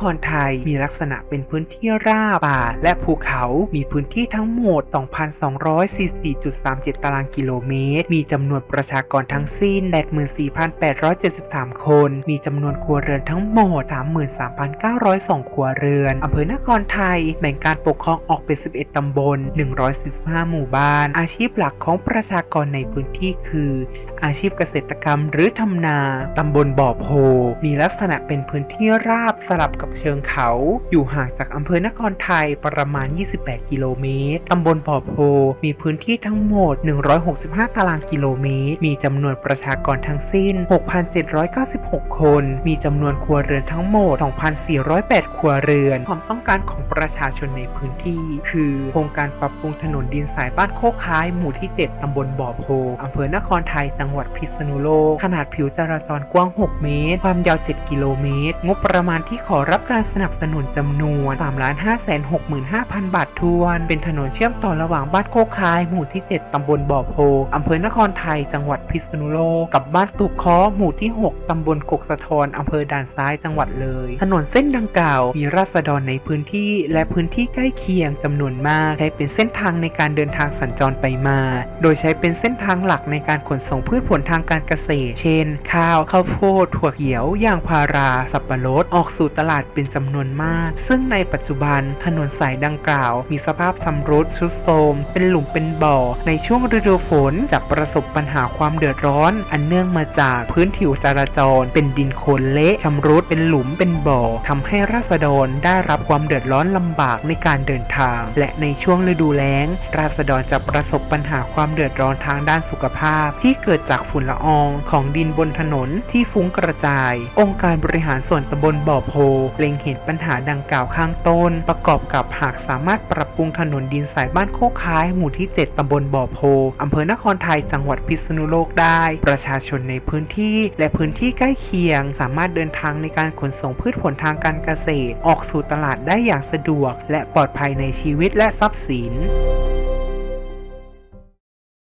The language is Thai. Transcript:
ครไทยมีลักษณะเป็นพื้นที่ราบป่าและภูเขามีพื้นที่ทั้งหมด 2,244.37 ตารางกิโลเมตร มีจำนวนประชากรทั้งสิ้น 84,873 คน มีจำนวนครัวเรือนทั้งหมด 33,902 ครัวเรือนอำเภอนครไทยแบ่งการปกครองออกเป็น 11 ตำบล 145 หมู่บ้าน อาชีพหลักของประชากรในพื้นที่คือ อาชีพเกษตรกรรม หรือทำนา ตำบลบ่อโพ มีลักษณะเป็นพื้นที่ราบสลับกับเชิงเขา อยู่ห่างจากอำเภอนครไทยประมาณ 28 กิโลเมตร ตำบลบ่อโพ มีพื้นที่ทั้งหมด 165 ตารางกิโลเมตร มีจำนวนประชากรทั้งสิ้น 6,796 คน มีจำนวนครัวเรือนทั้งหมด 2,408 ครัวเรือน ความต้องการของประชาชนในพื้นที่ คือโครงการปรับปรุงถนนดินสายบ้านโคกค้ายหมู่ที่ 7 ตำบลบ่อโพอำเภอนครไทยจังงหวัดพิษณุโลก ขนาดผิวจราจรกว้าง 6 เมตร ความยาว 7 กิโลเมตร งบประมาณที่ขอรับการสนับสนุนจำนวน 3,565,000 บาททวน เป็นถนนเชื่อมต่อระหว่างบ้านโคกคาย หมู่ที่ 7 ตำบลบ่อโพอำเภอนครไทย จังหวัดพิษณุโลก กับบ้านตุกค้อ หมู่ที่ 6 ตำบลกกสะทอนอำเภอด่านซ้ายจังหวัดเลย ถนนเส้นดังกล่าว มีราษฎรในพื้นที่ และพื้นที่ใกล้เคียงจำนวนมากใช้เป็นเส้นทางในการเดินทางสัญจรไปมา โดยใช้เป็นเส้นทางหลักในการขนส่งพืชผลทางการเกษตร เช่น ข้าวข้าวโพดถั่วเขียวยางพารา สับปะรดออกสู่ตลาดเป็นจำนวนมาก ซึ่งในปัจจุบันถนนสายดังกล่าว มีสภาพชำรุดทรุดโทมเป็นหลุมเป็นบ่อ ในช่วงฤดูฝนจะประสบปัญหาความเดือดร้อน อันเนื่องมาจากพื้นผิวจราจร เป็นดินโคลนเละชำรุดเป็นหลุมเป็นบ่อทำให้ราษฎรได้รับความเดือดร้อนลำบากในการเดินทาง และในช่วงฤดูแล้ง ราษฎรจะประสบปัญหาความเดือดร้อนทางด้านสุขภาพที่เกิดจจากฝุ่นละอองของดินบนถนนที่ฟุ้งกระจาย องค์การบริหารส่วนตำบลบ่อโพเล็งเห็นปัญหาดังกล่าวข้างต้น ประกอบกับหากสามารถปรับปรุงถนนดินสายบ้านโคกค้ายหมู่ที่ 7 ตำบลบ่อโพอำเภอนครไทยจังหวัดพิษณุโลกได้ ประชาชนในพื้นที่ และพื้นที่ใกล้เคียง สามารถเดินทางในการขนส่งพืชผลทางการเกษตร ออกสู่ตลาดได้อย่างสะดวก และปลอดภัยในชีวิตและทรัพย์สิน